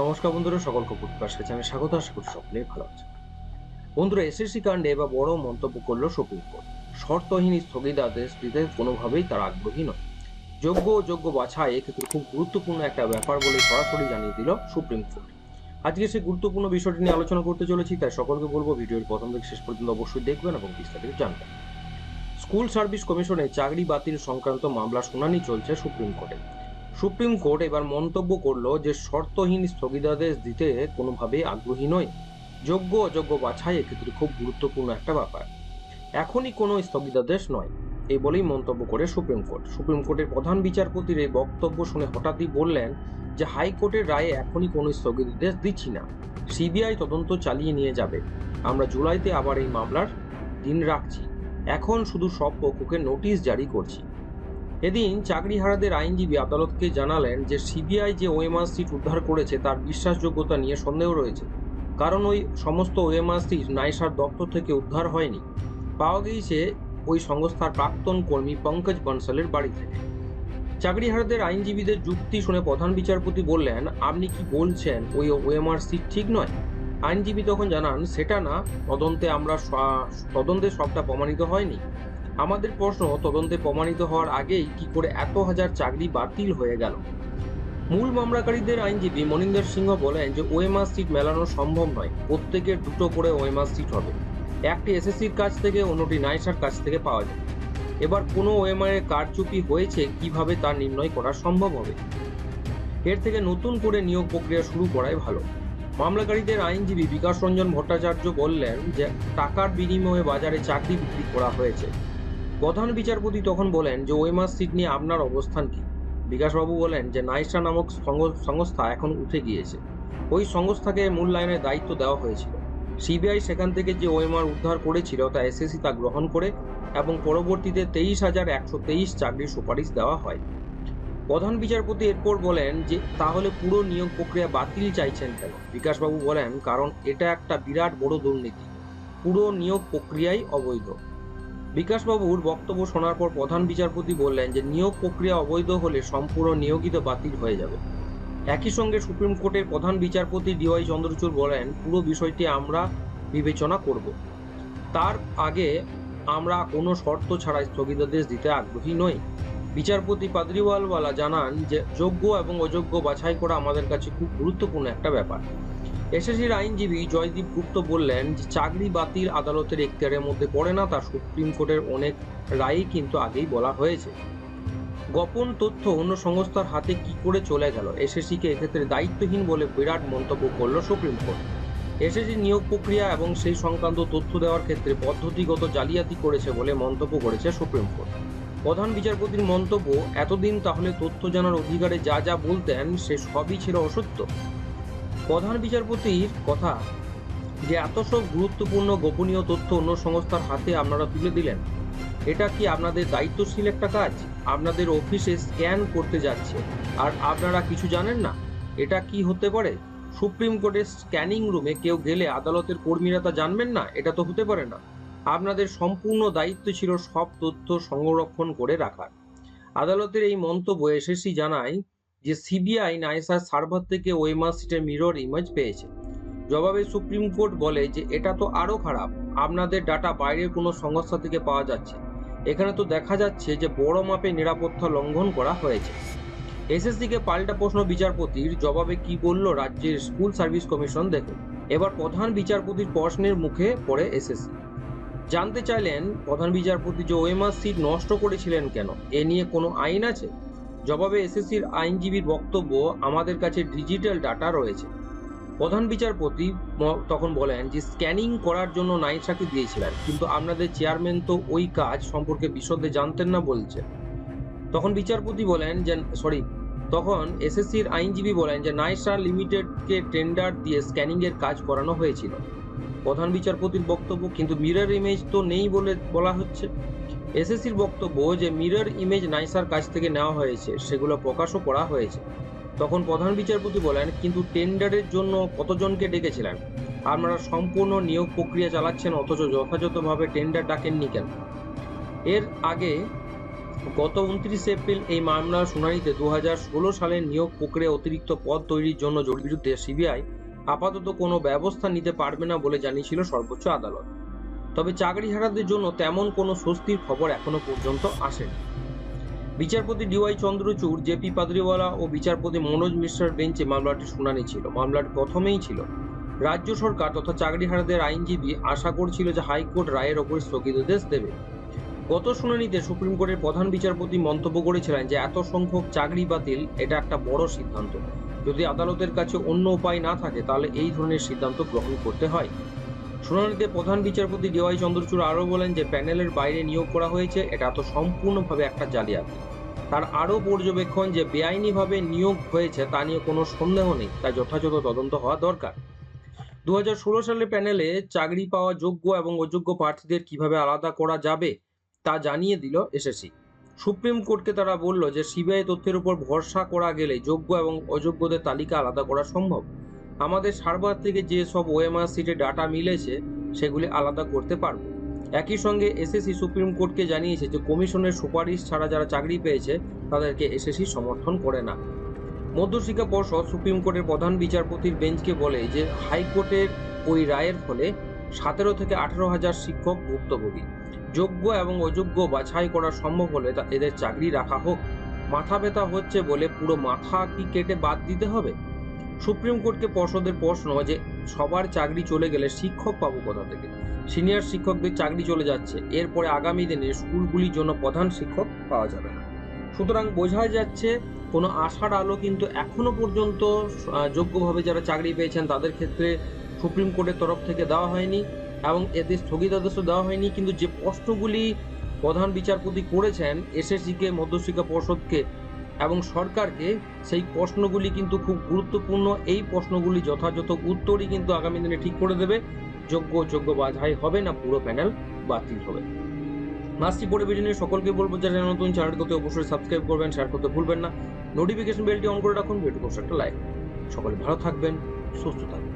নমস্কার বন্ধুরা সকলকে কপুর কাছে আমি স্বাগত। আশা করি সকলেই ভালো আছে বন্ধুরা, এসএসসি কাণ্ডে এবার বড় মন্তব্য করল সুপ্রিম কোর্ট। শর্তহীন স্থগিতাদেশ দিতে কোনোভাবেই তার আগ্রহী নয়। যোগ্য যোগ্য বাছাই এক্ষেত্রে খুব গুরুত্বপূর্ণ একটা ব্যাপার বলে সরাসরি জানিয়ে দিল সুপ্রিম কোর্ট। আজকে সেই গুরুত্বপূর্ণ বিষয়টি নিয়ে আলোচনা করতে চলেছি, তাই সকলকে বলব ভিডিওর প্রথম থেকে শেষ পর্যন্ত অবশ্যই দেখবেন এবং বিস্তারিত জানবেন। স্কুল সার্ভিস কমিশনে চাকরি বাতিল সংক্রান্ত মামলা শুনানি চলছে সুপ্রিম কোর্টে। সুপ্রিম কোর্ট এবার মন্তব্য করল যে শর্তহীন স্থগিতাদেশ দিতে কোনোভাবেই আগ্রহী নয়। যোগ্য অযোগ্য বাছাই এক্ষেত্রে খুব গুরুত্বপূর্ণ একটা ব্যাপার। এখনই কোনো স্থগিতাদেশ নয়, এই বলেই মন্তব্য করে সুপ্রিম কোর্ট। সুপ্রিম কোর্টের প্রধান বিচারপতির এই বক্তব্য শুনে হঠাৎই বললেন যে হাইকোর্টের রায়ে এখনই কোনো স্থগিতাদেশ দিচ্ছি না। সিবিআই তদন্ত চালিয়ে নিয়ে যাবে। আমরা জুলাইতে আবার এই মামলার দিন রাখছি। এখন শুধু সব পক্ষকে নোটিশ জারি করছি। এদিন চাকরিহারাদের আইনজীবী আদালতকে জানালেন যে সিবিআই যে ওএমআর সিট উদ্ধার করেছে তার বিশ্বাসযোগ্যতা নিয়ে সন্দেহ রয়েছে। কারণ ওই সমস্ত ওএমআর সিট নাইসার দপ্তর থেকে উদ্ধার হয়নি। পাওয়া গিয়েছে ওই সংস্থার প্রাক্তন কর্মী পঙ্কজ বনসালের বাড়ি থেকে চাকরিহারাদের আইনজীবীদের যুক্তি শুনে প্রধান বিচারপতি বললেন, আপনি কি বলছেন ওই ওএমআর সিট ঠিক নয়? আইনজীবী তখন জানান, সেটা না, তদন্তে আমরা তদন্তে সবটা প্রমাণিত হয়নি। আমাদের প্রশ্ন, তদন্তে প্রমাণিত হওয়ার আগেই কি করে এত হাজার চাকরি বাতিল হয়ে গেল? মূল মামলাকারীদের আইনজীবী মনিন্দর সিংহ বলেন যে ওএমআর সিট মেলানো সম্ভব নয়। প্রত্যেকের দুটো করে ওএমআর সিট হবে। একটি এসএসসির কাছ থেকে, অন্যটি নাইসার কাছ থেকে পাওয়া যায়। এবার কোনো ওএমআর এর কারচুপি হয়েছে, কীভাবে তা নির্ণয় করা সম্ভব হবে? এর থেকে নতুন করে নিয়োগ প্রক্রিয়া শুরু করাই ভালো। মামলাকারীদের আইনজীবী বিকাশ রঞ্জন ভট্টাচার্য বললেন যে, টাকার বিনিময়ে বাজারে চাকরি বিক্রি করা হয়েছে। প্রধান বিচারপতি তখন বলেন যে ওএমআর সিট নিয়ে আপনার অবস্থান কি? বিকাশবাবু বলেন যে, নাইসা নামক সংস্থা এখন উঠে গিয়েছে। ওই সংস্থাকে মূল্যায়নের দায়িত্ব দেওয়া হয়েছিল। সিবিআই সেখান থেকে যে ওএমআর উদ্ধার করেছিল, তা এসএসসি তা গ্রহণ করে এবং পরবর্তীতে তেইশ হাজার একশো তেইশ চাকরির সুপারিশ দেওয়া হয়। প্রধান বিচারপতি এরপর বলেন যে, তাহলে পুরো নিয়োগ প্রক্রিয়া বাতিল চাইছেন কেন? বিকাশবাবু বলেন, কারণ এটা একটা বিরাট বড় দুর্নীতি। পুরো নিয়োগ প্রক্রিয়াই অবৈধ। বিকাশবাবুর বক্তব্য শোনার পর প্রধান বিচারপতি বললেন যে, নিয়োগ প্রক্রিয়া অবৈধ হলে সম্পূর্ণ নিয়োগিত বাতিল হয়ে যাবে। একই সঙ্গে সুপ্রিম কোর্টের প্রধান বিচারপতি ডিওয়াই চন্দ্রচূড় বলেন, পুরো বিষয়টি আমরা বিবেচনা করব। তার আগে আমরা কোনো শর্ত ছাড়া স্থগিতাদেশ দিতে আগ্রহী নই। বিচারপতি পাদ্রিওয়ালওয়ালা জানান যে, যোগ্য এবং অযোগ্য বাছাই করা আমাদের কাছে খুব গুরুত্বপূর্ণ একটা ব্যাপার। এসএসসির আইনজীবী জয়দীপ গুপ্ত বললেন যে চাকরি বাতিল আদালতের এখতিয়ারের মধ্যে পড়ে না, তা সুপ্রিম কোর্টের অনেক রায়ই কিন্তু আগেই বলা হয়েছে। গোপন তথ্য অন্য সংস্থার হাতে কি করে চলে গেল? এসএসসিকে এক্ষেত্রে দায়িত্বহীন বলে বিরাট মন্তব্য করল সুপ্রিম কোর্ট। এসএসসি নিয়োগ প্রক্রিয়া এবং সেই সংক্রান্ত তথ্য দেওয়ার ক্ষেত্রে পদ্ধতিগত জালিয়াতি করেছে বলে মন্তব্য করেছে সুপ্রিম কোর্ট। প্রধান বিচারপতির মন্তব্য, এতদিন তাহলে তথ্য জানার অধিকারে যা যা বলতেন, সে সবই ছিল অসত্য। প্রধান বিচারপতির কথা যে এত সব গুরুত্বপূর্ণ গোপনীয় তথ্য অন্য সংস্থার হাতে আপনারা তুলে দিলেন, এটা কি আপনাদের দায়িত্বশীল একটা কাজ? আপনাদের অফিসে স্ক্যান করতে যাচ্ছে। আর আপনারা কিছু জানেন না? এটা কি হতে পারে? সুপ্রিম কোর্টের স্ক্যানিং রুমে কেউ গেলে আদালতের কর্মীরা তা জানবেন না? এটা তো হতে পারে না। আপনাদের সম্পূর্ণ দায়িত্ব ছিল সব তথ্য সংরক্ষণ করে রাখার। আদালতের এই মন্তব্য এসএসসি জানায় যে সিবিআই নাইসার সার্ভার থেকে ওয়েমার সিটের মিরর ইমেজ পেয়েছে। জবাবে সুপ্রিম কোর্ট বলে যে, এটা তো আরও খারাপ। আপনাদের ডাটা বাইরের কোনো সংস্থা থেকে পাওয়া যাচ্ছে। এখানে তো দেখা যাচ্ছে যে বড় মাপে নিরাপত্তা লঙ্ঘন করা হয়েছে। এসএসসিকে পাল্টা প্রশ্ন বিচারপতির জবাবে কি বলল রাজ্যের স্কুল সার্ভিস কমিশন দেখে এবার প্রধান বিচারপতির প্রশ্নের মুখে পড়ে এসএসসি। জানতে চাইলেন প্রধান বিচারপতি যে ওয়েমার সিট নষ্ট করেছিলেন কেন? এ নিয়ে কোনো আইন আছে? জবাবে এসএসসির আইনজীবীর বক্তব্য, আমাদের কাছে ডিজিটাল ডাটা রয়েছে। প্রধান বিচারপতি তখন বলেন যে, স্ক্যানিং করার জন্য নাইসাকে দিয়েছিলেন, কিন্তু আপনাদের চেয়ারম্যান তো ওই কাজ সম্পর্কে বিশদে জানতেন না বলছে তখন বিচারপতি বলেন যে, সরি। তখন এসএসসির আইনজীবী বলেন যে নাইসা লিমিটেডকে টেন্ডার দিয়ে স্ক্যানিং এর কাজ করানো হয়েছিল। প্রধান বিচারপতির বক্তব্য, কিন্তু মিরর ইমেজ তো নেই বলে বলা হচ্ছে। এসএসসির বক্তব্য যে মিরর ইমেজ নাইসার কাছ থেকে নেওয়া হয়েছে, সেগুলো প্রকাশও করা হয়েছে। তখন প্রধান বিচারপতি বলেন, কিন্তু টেন্ডারের জন্য কতজনকে ডেকেছিলেন? আপনারা সম্পূর্ণ নিয়োগ প্রক্রিয়া চালাচ্ছেন, অথচ যথাযথভাবে টেন্ডার ডাকেননি কেন? এর আগে গত উনত্রিশে এপ্রিল এই মামলার শুনানিতে দু হাজার ষোলো সালের নিয়োগ প্রক্রিয়া অতিরিক্ত পদ তৈরির জন্য জোর বিরুদ্ধে সিবিআই আপাতত কোনো ব্যবস্থা নিতে পারবে না বলে জানিয়েছিল সর্বোচ্চ আদালত। তবে চাকরিহারাদের জন্য তেমন কোনো স্বস্তির খবর এখনও পর্যন্ত আসেনি। বিচারপতি ডিওয়াই চন্দ্রচূড়, জেপি পাদরিওয়ালা ও বিচারপতি মনোজ মিশ্রার বেঞ্চে মামলাটির শুনানি ছিল। মামলার প্রথমেই ছিল, রাজ্য সরকার তথা চাকরিহারাদের আইনজীবী আশা করছিল যে হাইকোর্ট রায়ের ওপর স্থগিতাদেশ দেবে। গত শুনানিতে সুপ্রিম কোর্টের প্রধান বিচারপতি মন্তব্য করেছিলেন যে, এত সংখ্যক চাকরি বাতিল, এটা একটা বড় সিদ্ধান্ত। যদি আদালতের কাছে অন্য উপায় না থাকে, তাহলে এই ধরনের সিদ্ধান্ত গ্রহণ করতে হয়। শুনানিতে প্রধান বিচারপতি ডিওয়াই চন্দ্রচূড় আরও বলেন যে প্যানেলের বাইরে নিয়োগ করা হয়েছে, এটা তো সম্পূর্ণভাবে একটা জালিয়াতি। তার আরও পর্যবেক্ষণ যে বেআইনিভাবে নিয়োগ হয়েছে, তা নিয়ে কোনো সন্দেহ নেই তা যথাযথ তদন্ত হওয়া দরকার। দু হাজার ষোলো সালে প্যানেলে চাকরি পাওয়া যোগ্য এবং অযোগ্য প্রার্থীদের কীভাবে আলাদা করা যাবে, তা জানিয়ে দিল এসএসসি সুপ্রিম কোর্টকে তারা বলল যে সিবিআই তথ্যের উপর ভরসা করা গেলে যোগ্য এবং অযোগ্যদের তালিকা আলাদা করা সম্ভব। আমাদের সার্ভার থেকে যে সব ওএমআর সিটে ডাটা মিলেছে, সেগুলি আলাদা করতে পারব। একই সঙ্গে এসএসসি সুপ্রিম কোর্টকে জানিয়েছে যে, কমিশনের সুপারিশ ছাড়া যারা চাকরি পেয়েছে, তাদেরকে এসএসসি সমর্থন করে না। মধ্যশিক্ষা পর্ষদ সুপ্রিম কোর্টের প্রধান বিচারপতির বেঞ্চকে বলে যে, হাইকোর্টের ওই রায়ের ফলে সতেরো থেকে আঠেরো হাজার শিক্ষক ভুক্তভোগী। যোগ্য এবং অযোগ্য বাছাই করা সম্ভব হলে তা এদের চাকরি রাখা হোক। মাথা ব্যথা হচ্ছে বলে পুরো মাথা কি কেটে বাদ দিতে হবে? সুপ্রিম কোর্টকে পর্ষদের প্রশ্ন যে সবার চাকরি চলে গেলে শিক্ষক পাবো কোথা থেকে? সিনিয়র শিক্ষকদের চাকরি চলে যাচ্ছে, এরপরে আগামী দিনে স্কুলগুলির জন্য প্রধান শিক্ষক পাওয়া যাবে না। সুতরাং বোঝা যাচ্ছে, কোনো আশার আলো কিন্তু এখনও পর্যন্ত যোগ্যভাবে যারা চাকরি পেয়েছেন তাদের ক্ষেত্রে সুপ্রিম কোর্টের তরফ থেকে দেওয়া হয়নি এবং এদের স্থগিতাদেশও দেওয়া হয়নি। কিন্তু যে প্রশ্নগুলি প্রধান বিচারপতি করেছেন, এসএসসিকে, মধ্যশিক্ষা পর্ষদকে এবং সরকারকে সেই প্রশ্নগুলি কিন্তু খুব গুরুত্বপূর্ণ। এই প্রশ্নগুলি যথাযথ উত্তরই কিন্তু আগামী দিনে ঠিক করে দেবে। যোগ্য যোগ্য বাধাই হবে না, পুরো প্যানেল বাতিল হবে। মাসটি পরিবেশনে সকলকে বলব, যারা নতুন চ্যানেল করতে অবশ্যই সাবস্ক্রাইব করবেন শেয়ার করতে ভুলবেন না। নোটিফিকেশন বেলটি অন করে রাখুন ভিডিও একটা লাইক সকলে ভালো থাকবেন, সুস্থ থাকবেন।